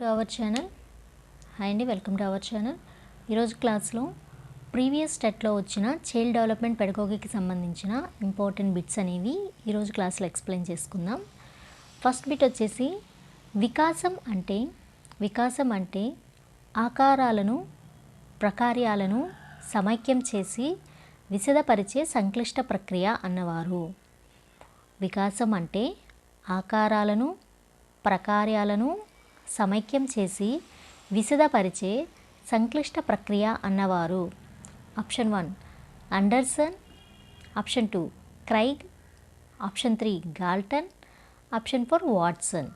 To our channel hi అండి welcome to our channel ఈరోజు క్లాస్లో ప్రీవియస్ స్టెట్లో వచ్చిన చైల్డ్ డెవలప్మెంట్ పెడగోగికి సంబంధించిన ఇంపార్టెంట్ బిట్స్ అనేవి ఈరోజు క్లాస్లో ఎక్స్ప్లెయిన్ చేసుకుందాం. ఫస్ట్ బిట్ వచ్చేసి వికాసం అంటే వికాసం అంటే ఆకారాలను ప్రకార్యాలను సమైక్యం చేసి విశదపరిచే సంక్లిష్ట ప్రక్రియ అన్నవారు. వికాసం అంటే ఆకారాలను ప్రకార్యాలను సమైక్యం చేసి విశదపరిచే సంక్లిష్ట ప్రక్రియ అన్నవారు. Option one Anderson. Option two Craig. Option three Galton. Option four Watson.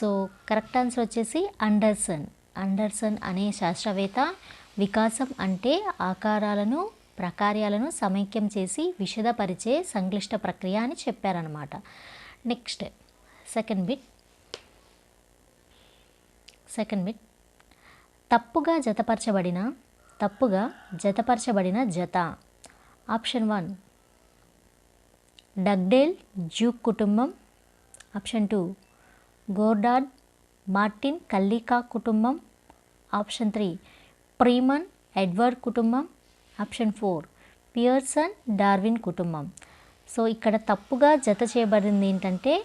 So correct answer వచ్చేసి అండర్సన్. అండర్సన్ అనే శాస్త్రవేత్త వికాసం అంటే ఆకారాలను ప్రకార్యాలను సమైక్యం చేసి విశదపరిచే సంక్లిష్ట ప్రక్రియ అని చెప్పారనమాట next second bit. Second bit తప్పుగా జతపరచబడిన తప్పుగా జతపరచబడిన జత. Option one. డగ్డేల్ జ్యూక్ కుటుంబం. Option two. Goddard Martin Kallikak కుటుంబం. Option three. ప్రీమన్ ఎడ్వర్డ్ కుటుంబం. Option four. పియర్సన్ డార్విన్ కుటుంబం. సో ఇక్కడ తప్పుగా జత చేయబడింది ఏంటంటే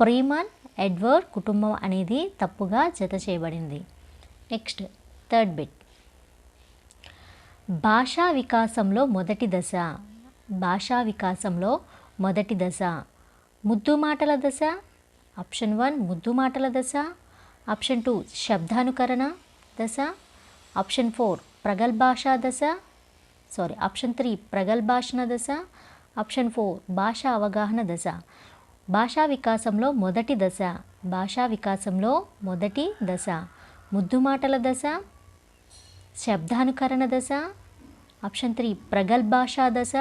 ప్రీమన్ ఎడ్వర్డ్ కుటుంబం అనేది తప్పుగా జత చేయబడింది. Next third bit. భాషా వికాసంలో మొదటి దశ. భాషా వికాసంలో మొదటి దశ. ముద్దు మాటల దశ. ఆప్షన్ వన్ ముద్దు మాటల దశ. ఆప్షన్ టూ శబ్దానుకరణ దశ. ఆప్షన్ ఫోర్ ప్రగల్భాషా దశ. సారీ ఆప్షన్ త్రీ ప్రగల్భాషణ దశ. ఆప్షన్ ఫోర్ భాష అవగాహన దశ. భాషా వికాసంలో మొదటి దశ. భాషా వికాసంలో మొదటి దశ. ముద్దు మాటల దశ. శబ్దానుకరణ దశ. ఆప్షన్ త్రీ ప్రగల్భాషా దశ.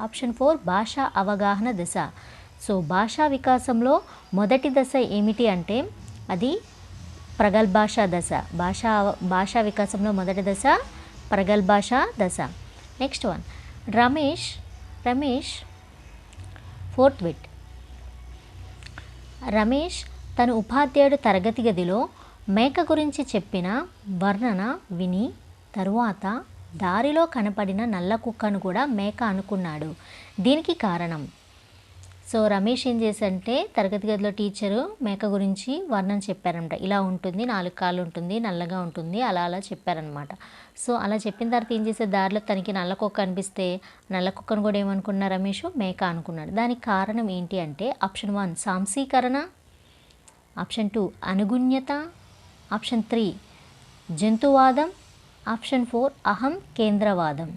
ఆప్షన్ ఫోర్ భాషా అవగాహన దశ. సో భాషా వికాసంలో మొదటి దశ ఏమిటి అంటే అది ప్రగల్భాషా దశ. భాషా భాషా వికాసంలో మొదటి దశ ప్రగల్భాషా దశ. Next one Ramesh Ramesh fourth bit. Ramesh తన ఉపాధ్యాయుడు తరగతి గదిలో మేక గురించి చెప్పిన వర్ణన విని తరువాత దారిలో కనపడిన నల్ల కుక్కను కూడా మేక అనుకున్నాడు. దీనికి కారణం సో రమేష్ ఏం చేశారంటే తరగతి గదిలో టీచరు మేక గురించి వర్ణన చెప్పారంట ఇలా ఉంటుంది నాలుగు కాళ్ళు ఉంటుంది నల్లగా ఉంటుంది అలా అలా చెప్పారనమాట. సో అలా చెప్పిన తర్వాత ఏం చేసే దారిలో తనకి నల్ల కుక్క అనిపిస్తే నల్ల కుక్కను కూడా ఏమనుకున్నా రమేష్? మేక అనుకున్నాడు. దానికి కారణం ఏంటి అంటే ఆప్షన్ వన్ సాంసీకరణ ఆప్షన్ టూ అనుగుణ్యత ఆప్షన్ త్రీ జంతువాదం ఆప్షన్ ఫోర్ అహం కేంద్రవాదం.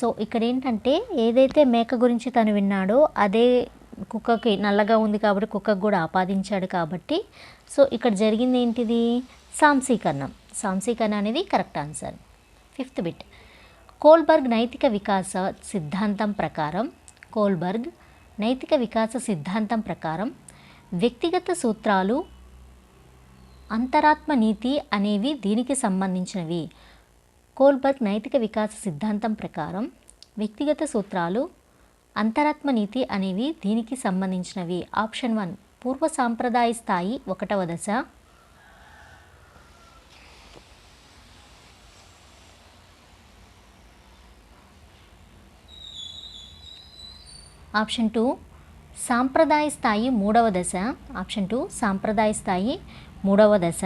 సో ఇక్కడ ఏంటంటే ఏదైతే మేక గురించి తను విన్నాడో అదే కుక్కకి నల్లగా ఉంది కాబట్టి కుక్కకు కూడా ఆపాదించాడు కాబట్టి. సో ఇక్కడ జరిగింది ఏంటిది? సాంసీకరణం. సాంసీకరణ అనేది correct answer. Fifth bit. Kohlberg నైతిక వికాస సిద్ధాంతం ప్రకారం కోల్బర్గ్ నైతిక వికాస సిద్ధాంతం ప్రకారం వ్యక్తిగత సూత్రాలు అంతరాత్మ నీతి అనేవి దీనికి సంబంధించినవి. కోల్బర్గ్ నైతిక వికాస సిద్ధాంతం ప్రకారం వ్యక్తిగత సూత్రాలు అంతరాత్మ నీతి అనేవి దీనికి సంబంధించినవి. ఆప్షన్ వన్ పూర్వ సాంప్రదాయ స్థాయి ఒకటవ దశ. ఆప్షన్ టూ సాంప్రదాయ స్థాయి మూడవ దశ. ఆప్షన్ టూ సాంప్రదాయ స్థాయి మూడవ దశ.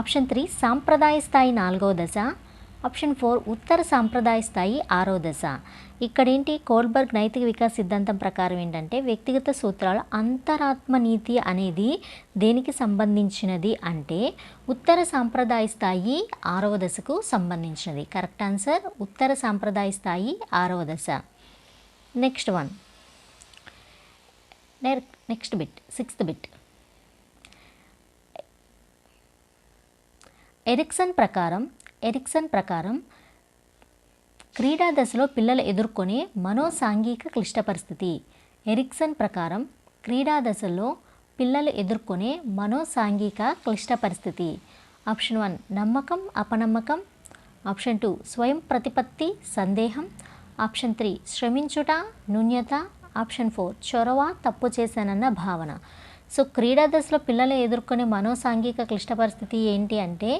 ఆప్షన్ త్రీ సాంప్రదాయ స్థాయి నాలుగవ దశ. ఆప్షన్ ఫోర్ ఉత్తర సాంప్రదాయ స్థాయి ఆరో దశ. ఇక్కడేంటి? కోల్బర్గ్ నైతిక వికాస్ సిద్ధాంతం ప్రకారం ఏంటంటే వ్యక్తిగత సూత్రాలు అంతరాత్మ నీతి అనేది దేనికి సంబంధించినది అంటే ఉత్తర సాంప్రదాయ స్థాయి ఆరవ దశకు సంబంధించినది. కరెక్ట్ ఆన్సర్ ఉత్తర సాంప్రదాయ స్థాయి ఆరవ దశ. Next one. Next bit sixth bit. Erikson ప్రకారం ఎరిక్సన్ ప్రకారం క్రీడా దశలో పిల్లలు ఎదుర్కొనే మనోసాంఘిక క్లిష్ట పరిస్థితి. ఎరిక్సన్ ప్రకారం క్రీడా దశలో పిల్లలు ఎదుర్కొనే మనోసాంఘిక క్లిష్ట పరిస్థితి. ఆప్షన్ వన్ నమ్మకం అపనమ్మకం. ఆప్షన్ టూ స్వయం ప్రతిపత్తి సందేహం. ఆప్షన్ త్రీ శ్రమించుట నూన్యత. ఆప్షన్ ఫోర్ చొరవ తప్పు చేశానన్న భావన. సో క్రీడా దశలో పిల్లలు ఎదుర్కొనే మనోసాంఘిక క్లిష్ట పరిస్థితి ఏంటి అంటే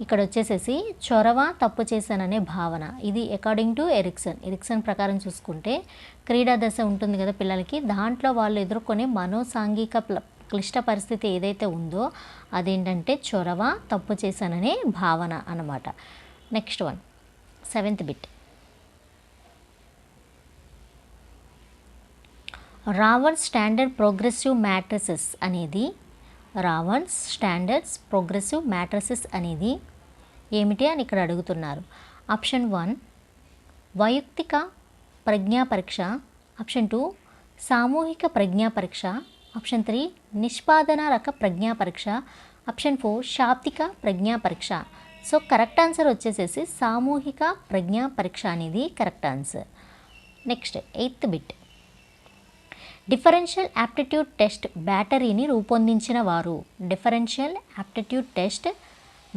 ఇక్కడ వచ్చేసేసి చొరవ తప్పు చేశాననే భావన. ఇది అకార్డింగ్ టు ఎరిక్సన్ ఎరిక్సన్ ప్రకారం చూసుకుంటే క్రీడా దశ ఉంటుంది కదా పిల్లలకి. దాంట్లో వాళ్ళు ఎదుర్కొనే మనోసాంఘిక ప్ల- క్లిష్ట పరిస్థితి ఏదైతే ఉందో అదేంటంటే చొరవ తప్పు చేశాననే భావన అన్నమాట. Next one seventh bit రావర్ standard progressive matrices అనేది రావన్స్ స్టాండర్డ్స్ ప్రోగ్రెసివ్ మ్యాట్రసెస్ అనేది ఏమిటి అని ఇక్కడ అడుగుతున్నారు. ఆప్షన్ వన్ వైయక్తిక ప్రజ్ఞా పరీక్ష. ఆప్షన్ టూ సామూహిక ప్రజ్ఞా పరీక్ష. ఆప్షన్ త్రీ నిష్పాదన రక ప్రజ్ఞా పరీక్ష. ఆప్షన్ ఫోర్ శాబ్దిక ప్రజ్ఞా పరీక్ష. సో కరెక్ట్ ఆన్సర్ వచ్చేసేసి సామూహిక ప్రజ్ఞా పరీక్ష అనేది correct answer. Next eighth bit. Differential aptitude test బ్యాటరీని రూపొందించిన వారు. డిఫరెన్షియల్ యాప్టిట్యూడ్ టెస్ట్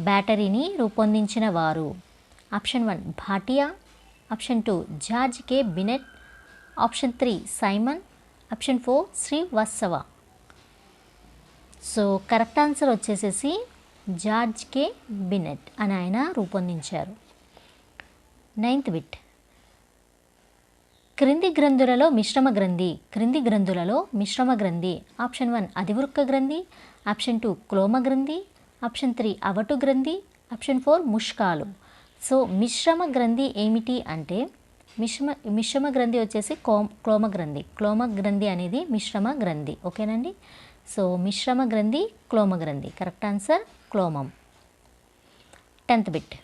బ్యాటరీని రూపొందించిన వారు. Option one Bhatia. Option two George K. Binet. Option three Simon. Option four Srivastava. So correct answer వచ్చేసేసి జార్జ్ కే. బినెట్ అని ఆయన రూపొందించారు. Ninth bit. క్రింది గ్రంథులలో మిశ్రమ గ్రంథి క్రింది గ్రంథులలో మిశ్రమ గ్రంథి. ఆప్షన్ వన్ అధివృక్క గ్రంథి. ఆప్షన్ టూ క్లోమ గ్రంథి. ఆప్షన్ త్రీ అవటు గ్రంథి. Option four ముష్కాలు. సో మిశ్రమ గ్రంథి ఏమిటి అంటే మిశ్రమ మిశ్రమ గ్రంథి వచ్చేసి కో క్లోమ గ్రంథి. క్లోమ గ్రంథి అనేది మిశ్రమ గ్రంథి. ఓకేనండి సో మిశ్రమ గ్రంథి క్లోమ గ్రంథి. కరెక్ట్ ఆన్సర్ క్లోమం. టెన్త్ బిట్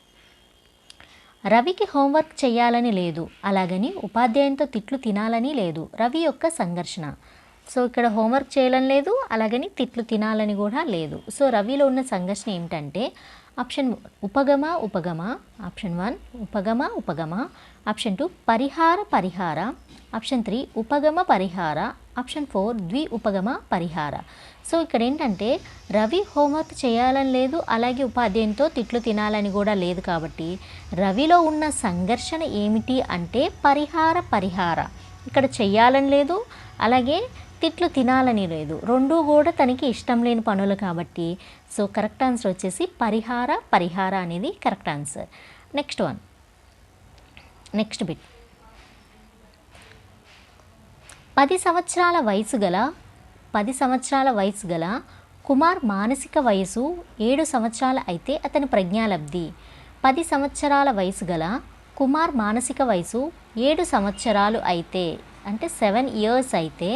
రవికి హోంవర్క్ చేయాలని లేదు. అలాగని ఉపాధ్యాయునితో తిట్లు తినాలని లేదు. రవి యొక్క సంఘర్షణ. సో ఇక్కడ హోంవర్క్ చేయాలని లేదు అలాగని తిట్లు తినాలని కూడా లేదు. సో రవిలో ఉన్న సంఘర్షణ ఏమిటంటే ఆప్షన్ ఉపగమ ఉపగమ ఆప్షన్ వన్ ఉపగమ ఉపగమ ఆప్షన్ టూ పరిహార పరిహార ఆప్షన్ త్రీ ఉపగమ పరిహార ఆప్షన్ ఫోర్ ద్వి ఉపగమ పరిహార. సో ఇక్కడ ఏంటంటే రవి హోంవర్క్ చేయాలని లేదు అలాగే ఉపాధ్యాయునితో తిట్లు తినాలని కూడా లేదు కాబట్టి రవిలో ఉన్న సంఘర్షణ ఏమిటి అంటే పరిహార పరిహార. ఇక్కడ చేయాలని లేదు అలాగే తిట్లు తినాలని లేదు. రెండూ కూడా తనకి ఇష్టం లేని పనులు కాబట్టి సో కరెక్ట్ ఆన్సర్ వచ్చేసి పరిహార పరిహార అనేది correct answer. Next one. Next bit. పది సంవత్సరాల వయసు గల పది సంవత్సరాల వయసు గల కుమార్ మానసిక వయసు ఏడు సంవత్సరాలు అయితే అతని ప్రజ్ఞాలబ్ధి. పది సంవత్సరాల వయసు గల కుమార్ మానసిక వయసు ఏడు సంవత్సరాలు అయితే అంటే సెవెన్ ఇయర్స్ అయితే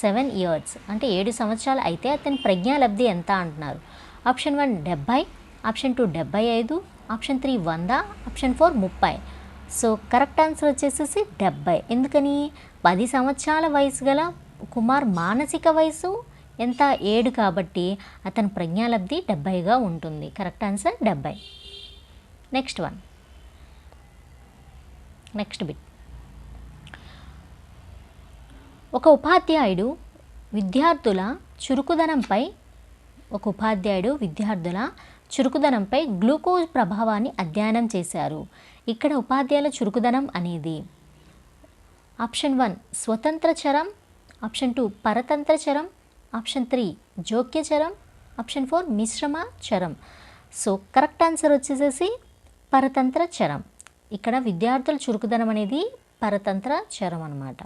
సెవెన్ ఇయర్స్ అంటే ఏడు సంవత్సరాలు అయితే అతని ప్రజ్ఞాలబ్ధి ఎంత అంటున్నారు? ఆప్షన్ వన్ డెబ్బై ఆప్షన్ టూ డెబ్బై ఐదు ఆప్షన్ త్రీ వంద ఆప్షన్ ఫోర్ ముప్పై. సో కరెక్ట్ ఆన్సర్ వచ్చేసేసి డెబ్బై. ఎందుకని? పది సంవత్సరాల వయసు గల కుమార్ మానసిక వయసు ఎంత? ఏడు కాబట్టి అతని ప్రజ్ఞాలబ్ధి డెబ్బైగా ఉంటుంది. కరెక్ట్ ఆన్సర్ డెబ్బై. Next one. Next bit. ఒక ఉపాధ్యాయుడు విద్యార్థుల చురుకుదనంపై ఒక ఉపాధ్యాయుడు విద్యార్థుల చురుకుదనంపై గ్లూకోజ్ ప్రభావాన్ని అధ్యయనం చేశారు. ఇక్కడ ఉపాధ్యాయుల చురుకుదనం అనేది ఆప్షన్ వన్ స్వతంత్ర చరం ఆప్షన్ టూ పరతంత్ర చరం ఆప్షన్ త్రీ జోక్య చరం ఆప్షన్ ఫోర్ మిశ్రమ చరం. సో కరెక్ట్ ఆన్సర్ వచ్చేసేసి పరతంత్ర చరం. ఇక్కడ విద్యార్థుల చురుకుదనం అనేది పరతంత్ర చరం అన్నమాట.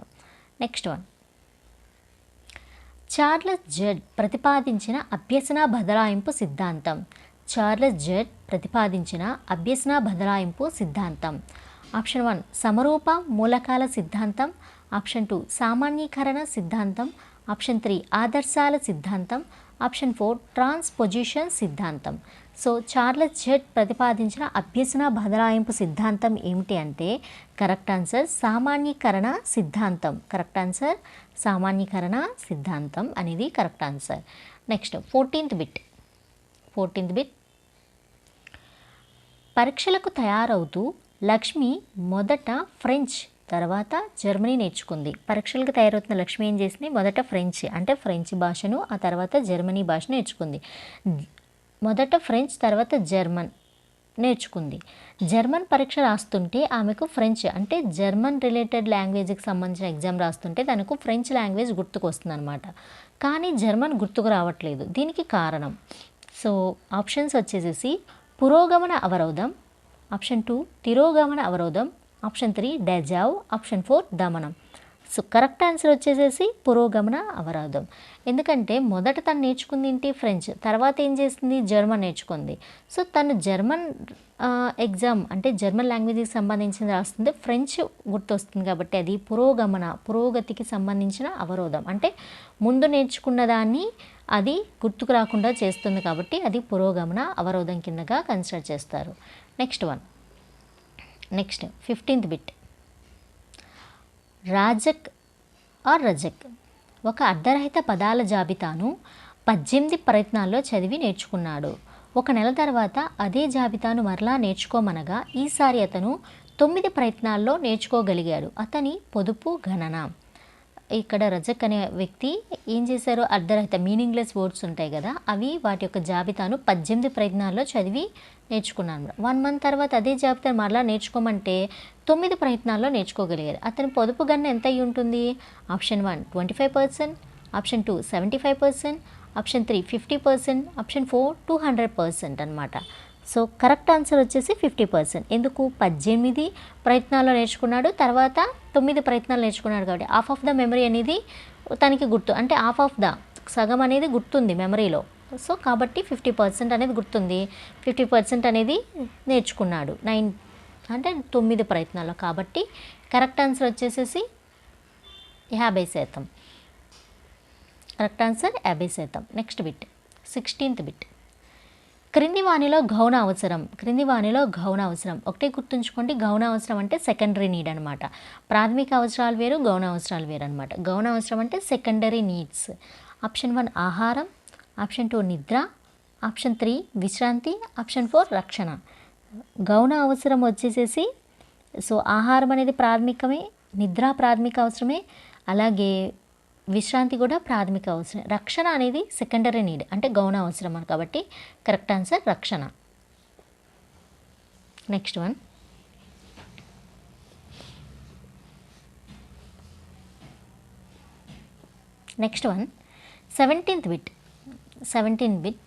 Next one. చార్లెస్ జెడ్ ప్రతిపాదించిన అభ్యసన బదలాయింపు సిద్ధాంతం. చార్లెస్ జెడ్ ప్రతిపాదించిన అభ్యసన బదలాయింపు సిద్ధాంతం. ఆప్షన్ వన్ సమరూప మూలకాల సిద్ధాంతం. ఆప్షన్ టూ సామాన్యీకరణ సిద్ధాంతం. ఆప్షన్ త్రీ ఆదర్శాల సిద్ధాంతం. ఆప్షన్ ఫోర్ ట్రాన్స్పొజిషన్ సిద్ధాంతం. సో చార్లెస్ జెట్ ప్రతిపాదించిన అభ్యసన బదలాయింపు సిద్ధాంతం ఏమిటి అంటే కరెక్ట్ ఆన్సర్ సామాన్యీకరణ సిద్ధాంతం. కరెక్ట్ ఆన్సర్ సామాన్యీకరణ సిద్ధాంతం అనేది correct answer. Next fourteenth bit. Fourteenth bit. పరీక్షలకు తయారవుతూ లక్ష్మి మొదట ఫ్రెంచ్ తర్వాత జర్మనీ నేర్చుకుంది. పరీక్షలకు తయారవుతున్న లక్ష్మి ఏం చేసింది? మొదట ఫ్రెంచ్ అంటే ఫ్రెంచ్ భాషను ఆ తర్వాత జర్మనీ భాష నేర్చుకుంది. మొదట ఫ్రెంచ్ తర్వాత జర్మన్ నేర్చుకుంది. జర్మన్ పరీక్ష రాస్తుంటే ఆమెకు ఫ్రెంచ్ అంటే జర్మన్ రిలేటెడ్ లాంగ్వేజ్కి సంబంధించిన ఎగ్జామ్ రాస్తుంటే తనకు ఫ్రెంచ్ లాంగ్వేజ్ గుర్తుకొస్తుంది అనమాట కానీ జర్మన్ గుర్తుకు రావట్లేదు. దీనికి కారణం. సో ఆప్షన్స్ వచ్చేసేసి పురోగమన అవరోధం. ఆప్షన్ టూ తిరోగమన అవరోధం. Option three deja vu option four దమనం. So correct answer వచ్చేసేసి పురోగమన అవరోధం. ఎందుకంటే మొదట తను నేర్చుకుంది ఏంటి? ఫ్రెంచ్. తర్వాత ఏం చేసింది జర్మన్ నేర్చుకుంది. సో తను జర్మన్ ఎగ్జామ్ అంటే జర్మన్ లాంగ్వేజ్కి సంబంధించింది రాస్తుంది ఫ్రెంచ్ గుర్తొస్తుంది కాబట్టి అది పురోగమన పురోగతికి సంబంధించిన అవరోధం. అంటే ముందు నేర్చుకున్న దాన్ని అది గుర్తుకు రాకుండా చేస్తుంది కాబట్టి అది పురోగమన అవరోధం కిందగా కన్సిడర్ చేస్తారు. Next one. Next fifteenth bit Rajak or Rajak ఒక అర్ధరహిత పదాల జాబితాను పద్దెనిమిది ప్రయత్నాల్లో చదివి నేర్చుకున్నాడు. ఒక నెల తర్వాత అదే జాబితాను మరలా నేర్చుకోమనగా ఈసారి అతను తొమ్మిది ప్రయత్నాల్లో నేర్చుకోగలిగాడు. అతని పొదుపు గణన. ఇక్కడ రజక్ అనే వ్యక్తి ఏం చేశారు? అర్ధరహిత మీనింగ్లెస్ వర్డ్స్ ఉంటాయి కదా అవి వాటి యొక్క జాబితాను పద్దెనిమిది ప్రయత్నాల్లో చదివి నేర్చుకున్నాను. వన్ మంత్ తర్వాత అదే జాబితాను మరలా నేర్చుకోమంటే తొమ్మిది ప్రయత్నాల్లో నేర్చుకోగలిగారు. అతని పొదుపు గన్న ఎంత అయి ఉంటుంది? Option one twenty five percent option two seventy five percent option three fifty percent option four two hundred percent అనమాట సో కరెక్ట్ ఆన్సర్ వచ్చేసి ఫిఫ్టీ పర్సెంట్. ఎందుకు? పద్దెనిమిది ప్రయత్నాల్లో నేర్చుకున్నాడు తర్వాత తొమ్మిది ప్రయత్నాలు నేర్చుకున్నాడు కాబట్టి హాఫ్ ఆఫ్ ద మెమరీ అనేది తనకి గుర్తు అంటే హాఫ్ ఆఫ్ ద సగం అనేది గుర్తుంది మెమరీలో. సో కాబట్టి ఫిఫ్టీ పర్సెంట్ అనేది గుర్తుంది. ఫిఫ్టీ పర్సెంట్ అనేది నేర్చుకున్నాడు. నైన్ అంటే తొమ్మిది ప్రయత్నాలు కాబట్టి కరెక్ట్ ఆన్సర్ వచ్చేసేసి యాభై శాతం. కరెక్ట్ ఆన్సర్ యాభై శాతం. Next bit sixteenth bit. క్రింది వాణిలో గౌన అవసరం క్రింది వాణిలో గౌన అవసరం ఒకటే గుర్తుంచుకోండి గౌన అవసరం అంటే సెకండరీ నీడ్ అనమాట ప్రాథమిక అవసరాలు వేరు గౌన అవసరాలు వేరు అనమాట గౌన అవసరం అంటే సెకండరీ నీడ్స్ ఆప్షన్ వన్ ఆహారం. ఆప్షన్ టూ నిద్ర. ఆప్షన్ త్రీ విశ్రాంతి. ఆప్షన్ ఫోర్ రక్షణ. గౌన అవసరం వచ్చేసేసి సో ఆహారం అనేది ప్రాథమికమే నిద్ర ప్రాథమిక అవసరమే అలాగే విశ్రాంతి కూడా ప్రాథమిక అవసరం. రక్షణ అనేది సెకండరీ నీడ్ అంటే గౌణ అవసరం అని. కాబట్టి కరెక్ట్ ఆన్సర్ రక్షణ. Next one next one seventeenth bit seventeenth bit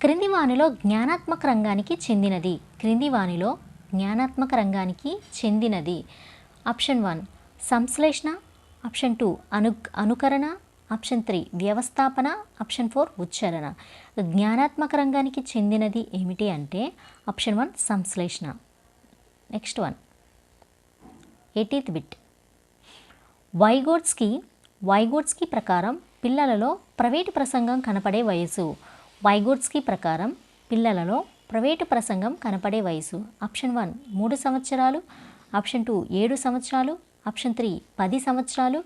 క్రింది వాణిలో జ్ఞానాత్మక రంగానికి చెందినది. క్రింది వాణిలో జ్ఞానాత్మక రంగానికి చెందినది. ఆప్షన్ వన్ సంశ్లేషణ ఆప్షన్ టూ అను అనుకరణ. ఆప్షన్ త్రీ వ్యవస్థాపన. ఆప్షన్ ఫోర్ ఉచ్చారణ. జ్ఞానాత్మక రంగానికి చెందినది ఏమిటి అంటే ఆప్షన్ వన్ సంశ్లేషణ. Next one. ఎయిటీత్ bit. Vygotsky Vygotsky ప్రకారం పిల్లలలో ప్రైవేటు ప్రసంగం కనపడే వయసు. వైగోట్స్కి ప్రకారం పిల్లలలో ప్రైవేటు ప్రసంగం కనపడే వయసు. ఆప్షన్ వన్ మూడు సంవత్సరాలు. ఆప్షన్ టూ ఏడు సంవత్సరాలు. ఆప్షన్ త్రీ పది సంవత్సరాలు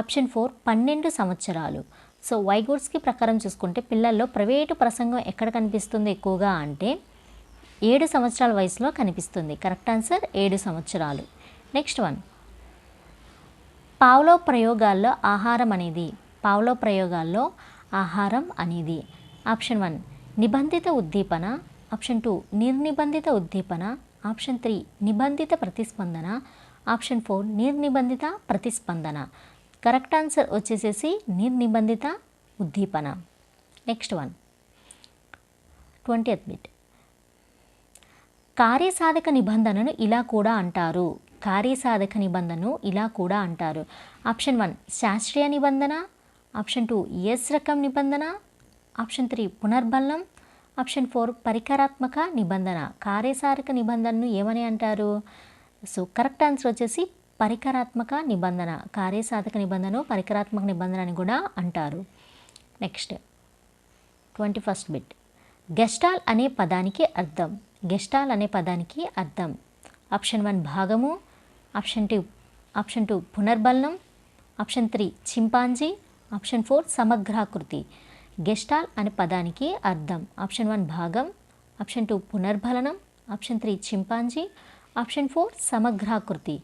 ఆప్షన్ ఫోర్ పన్నెండు సంవత్సరాలు. సో వైగోడ్స్కి ప్రకారం చూసుకుంటే పిల్లల్లో ప్రైవేటు ప్రసంగం ఎక్కడ కనిపిస్తుంది ఎక్కువగా అంటే ఏడు సంవత్సరాల వయసులో కనిపిస్తుంది. కరెక్ట్ ఆన్సర్ ఏడు సంవత్సరాలు. నెక్స్ట్ వన్ పావులో ప్రయోగాల్లో ఆహారం అనేది. పావులో ప్రయోగాల్లో ఆహారం అనేది. ఆప్షన్ వన్ నిబంధిత ఉద్దీపన. ఆప్షన్ టూ నిర్నిబంధిత ఉద్దీపన. ఆప్షన్ త్రీ నిబంధిత ప్రతిస్పందన. ఆప్షన్ ఫోర్ నిర్నిబంధిత ప్రతిస్పందన. కరెక్ట్ ఆన్సర్ వచ్చేసేసి నిర్నిబంధిత ఉద్దీపన. Next one. ట్వంటీ బిట్ కార్యసాధక నిబంధనను ఇలా కూడా అంటారు. కార్యసాధక నిబంధనను ఇలా కూడా అంటారు. ఆప్షన్ వన్ శాస్త్రీయ నిబంధన. ఆప్షన్ టూ ఎస్ రకం నిబంధన. ఆప్షన్ త్రీ పునర్బలం. ఆప్షన్ ఫోర్ పరికరాత్మక నిబంధన. కార్యసారక నిబంధనను ఏమని అంటారు? సో కరెక్ట్ ఆన్సర్ వచ్చేసి పరికరాత్మక నిబంధన కార్యసాధక నిబంధన పరికరాత్మక నిబంధన అని కూడా అంటారు. Next twenty first bit. Gestalt అనే పదానికి అర్థం. గెస్టాల్ అనే పదానికి అర్థం. ఆప్షన్ వన్ భాగము option two option two పునర్బలనం option three chimpanzee option four సమగ్రాకృతి. గెస్టాల్ అనే పదానికి అర్థం. ఆప్షన్ వన్ భాగం option two పునర్బలనం option three chimpanzee option four సమగ్రాకృతి.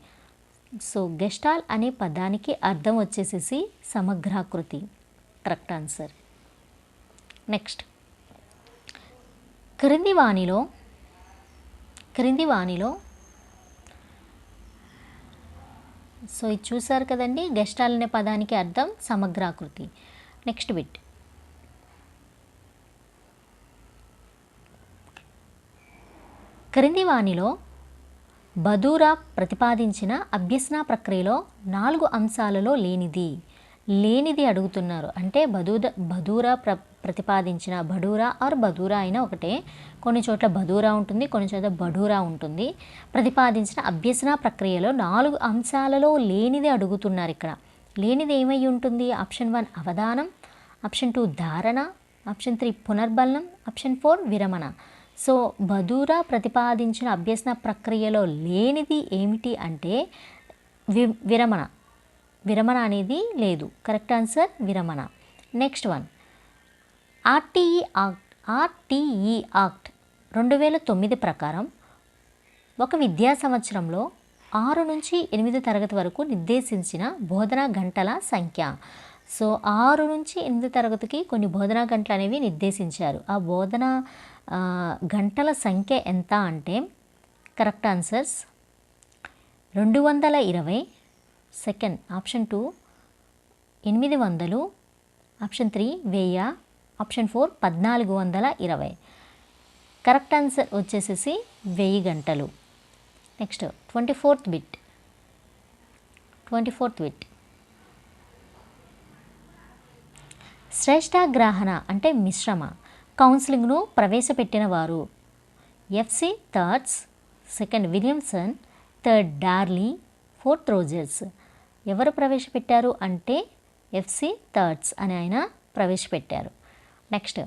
So గెస్టాల్ అనే పదానికి అర్థం వచ్చేసేసి సమగ్రాకృతి. Correct answer. నెక్స్ట్. క్రింది వాణిలో క్రింది వాణిలో సో ఇది చూసారు కదండి గెస్టాల్ అనే పదానికి అర్థం సమగ్రాకృతి. Next bit. క్రింది వాణిలో బదూరా ప్రతిపాదించిన అభ్యసన ప్రక్రియలో నాలుగు అంశాలలో లేనిది. లేనిది అడుగుతున్నారు. అంటే బదూద బదూరా ప్ర ప్రతిపాదించిన బడూరా ఆర్ బదూరా అయినా ఒకటే. కొన్ని చోట్ల బదూరా ఉంటుంది కొన్ని చోట్ల బడూరా ఉంటుంది. ప్రతిపాదించిన అభ్యసన ప్రక్రియలో నాలుగు అంశాలలో లేనిది అడుగుతున్నారు ఇక్కడ. లేనిది ఏమై ఉంటుంది? ఆప్షన్ వన్ అవధానం ఆప్షన్ టూ ధారణ ఆప్షన్ త్రీ పునర్బలనం ఆప్షన్ ఫోర్ విరమణ. సో బదూరా ప్రతిపాదించిన అభ్యసన ప్రక్రియలో లేనిది ఏమిటి అంటే వి విరమణ. విరమణ అనేది లేదు. కరెక్ట్ ఆన్సర్ విరమణ. Next one RTE act RTE act రెండు వేల తొమ్మిది ప్రకారం ఒక విద్యా సంవత్సరంలో ఆరు నుంచి ఎనిమిది తరగతి వరకు నిర్దేశించిన బోధనా గంటల సంఖ్య. సో ఆరు నుంచి ఎనిమిది తరగతికి కొన్ని బోధనా గంటలు అనేవి నిర్దేశించారు. ఆ బోధన గంటల సంఖ్య ఎంత అంటే కరెక్ట్ ఆన్సర్స్ రెండు వందల ఇరవై సెకండ్ ఆప్షన్ టూ ఎనిమిది వందలు ఆప్షన్ త్రీ వెయ్య ఆప్షన్ ఫోర్ పద్నాలుగు వందల ఇరవై. కరెక్ట్ ఆన్సర్ వచ్చేసేసి వెయ్యి గంటలు. Next twenty fourth bit twenty fourth bit శ్రేష్టాగ్రహణ అంటే మిశ్రమ. కౌన్సిలింగ్ను ప్రవేశపెట్టిన వారు. FC Thorne second Williamson third Darley fourth Rogers. ఎవరు ప్రవేశపెట్టారు అంటే ఎఫ్సి థర్డ్స్ అని ఆయన ప్రవేశపెట్టారు. నెక్స్ట్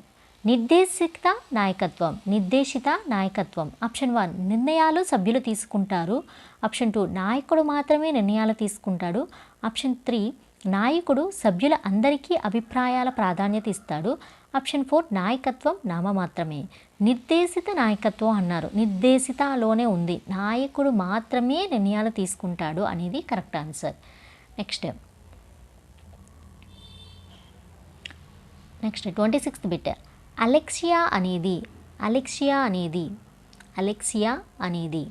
నిర్దేశిత నాయకత్వం నిర్దేశిత నాయకత్వం. ఆప్షన్ వన్ నిర్ణయాలు సభ్యులు తీసుకుంటారు. ఆప్షన్ టూ నాయకుడు మాత్రమే నిర్ణయాలు తీసుకుంటాడు. ఆప్షన్ త్రీ నాయకుడు సభ్యుల అందరికీ అభిప్రాయాల ప్రాధాన్యత ఇస్తాడు. ఆప్షన్ ఫోర్ నాయకత్వం నామమాత్రమే. నిర్దేశిత నాయకత్వం అన్నారు. నిర్దేశితలోనే ఉంది. నాయకుడు మాత్రమే నిర్ణయాలు తీసుకుంటాడు అనేది correct answer. Next. Next twenty sixth bit. Alexia అనేది అలెక్సియా అనేది అలెక్సియా అనేది.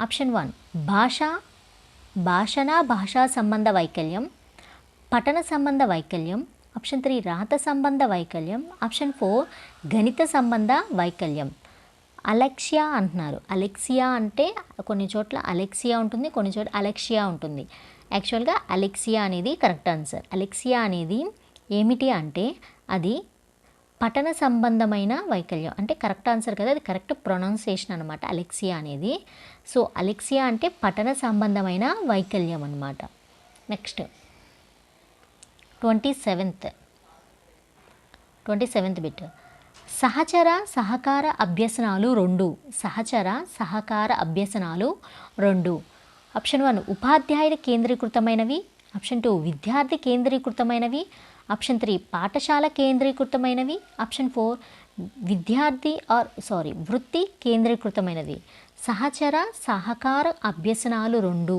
ఆప్షన్ వన్ భాష భాషణ భాషా సంబంధ వైకల్యం పఠన సంబంధ వైకల్యం ఆప్షన్ త్రీ రాత సంబంధ వైకల్యం. ఆప్షన్ ఫోర్ గణిత సంబంధ వైకల్యం. అలెక్సియా అంటున్నారు. అలెక్సియా అంటే కొన్ని చోట్ల అలెక్సియా ఉంటుంది కొన్ని చోట్ల అలెక్సియా ఉంటుంది. యాక్చువల్గా అలెక్సియా అనేది కరెక్ట్ ఆన్సర్. అలెక్సియా అనేది ఏమిటి అంటే అది పఠన సంబంధమైన వైకల్యం. అంటే కరెక్ట్ ఆన్సర్ కదా అది కరెక్ట్ ప్రొనౌన్సియేషన్ అనమాట అలెక్సియా అనేది. సో అలెక్సియా అంటే పఠన సంబంధమైన వైకల్యం అనమాట next. Twenty seventh. Twenty seventh bit. సహచర సహకార అభ్యసనాలు రెండు. సహచర సహకార అభ్యసనాలు రెండు. ఆప్షన్ వన్ ఉపాధ్యాయుల కేంద్రీకృతమైనవి. ఆప్షన్ టూ విద్యార్థి కేంద్రీకృతమైనవి. ఆప్షన్ త్రీ పాఠశాల కేంద్రీకృతమైనవి. ఆప్షన్ ఫోర్ విద్యార్థి ఆర్ సారీ వృత్తి కేంద్రీకృతమైనది. సహచర సహకార అభ్యసనాలు రెండు.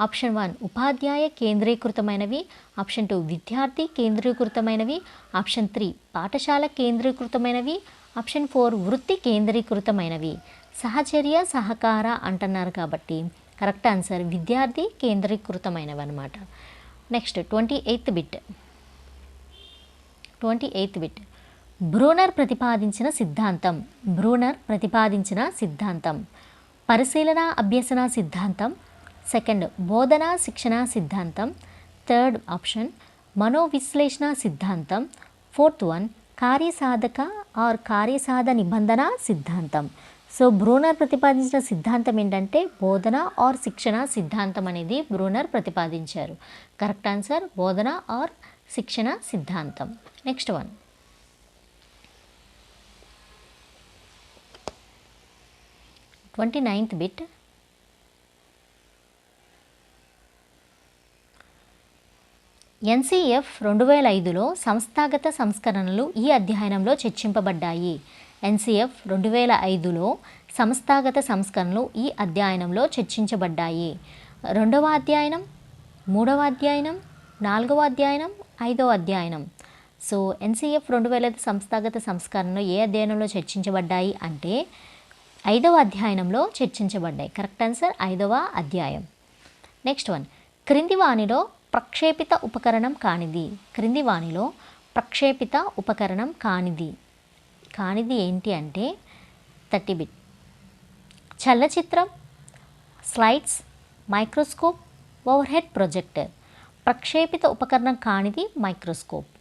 ఆప్షన్ వన్ ఉపాధ్యాయ కేంద్రీకృతమైనవి. ఆప్షన్ టూ విద్యార్థి కేంద్రీకృతమైనవి. ఆప్షన్ త్రీ పాఠశాల కేంద్రీకృతమైనవి. ఆప్షన్ ఫోర్ వృత్తి కేంద్రీకృతమైనవి. సహచర్య సహకార అంటున్నారు కాబట్టి కరెక్ట్ ఆన్సర్ విద్యార్థి కేంద్రీకృతమైనవి అనమాట next twenty eighth bit. Twenty eighth bit. Bruner ప్రతిపాదించిన సిద్ధాంతం. బ్రూనర్ ప్రతిపాదించిన సిద్ధాంతం. పరిశీలన అభ్యసన సిద్ధాంతం. సెకండ్ బోధన శిక్షణ సిద్ధాంతం. థర్డ్ ఆప్షన్ మనోవిశ్లేషణ సిద్ధాంతం. ఫోర్త్ వన్ కార్యసాధక ఆర్ కార్యసాధ నిబంధన సిద్ధాంతం. సో బ్రూనర్ ప్రతిపాదించిన సిద్ధాంతం ఏంటంటే బోధన ఆర్ శిక్షణ సిద్ధాంతం అనేది బ్రూనర్ ప్రతిపాదించారు. కరెక్ట్ ఆన్సర్ బోధన ఆర్ శిక్షణ సిద్ధాంతం. Next one. Twenty ninth bit NCF రెండు వేల ఐదులో సంస్థాగత సంస్కరణలు ఈ అధ్యయనంలో చర్చింపబడ్డాయి. ఎన్సీఎఫ్ రెండు వేల ఐదులో సంస్థాగత సంస్కరణలు ఈ అధ్యయనంలో చర్చించబడ్డాయి. రెండవ అధ్యయనం మూడవ అధ్యయనం నాలుగవ అధ్యయనం ఐదవ అధ్యయనం. సో ఎన్సీఎఫ్ రెండు వేల ఐదు సంస్థాగత సంస్కరణలు ఏ అధ్యయనంలో చర్చించబడ్డాయి అంటే ఐదవ అధ్యయనంలో చర్చించబడ్డాయి. కరెక్ట్ ఆన్సర్ ఐదవ అధ్యాయం. Next one. క్రింది వాణిలో ప్రక్షేపిత ఉపకరణం కానిది. క్రింది వాణిలో ప్రక్షేపిత ఉపకరణం కానిది. కానిది ఏంటి అంటే థర్టీ బిట్. చలనచిత్రం slides microscope overhead projector. ప్రక్షేపిత ఉపకరణం కానిది మైక్రోస్కోప్.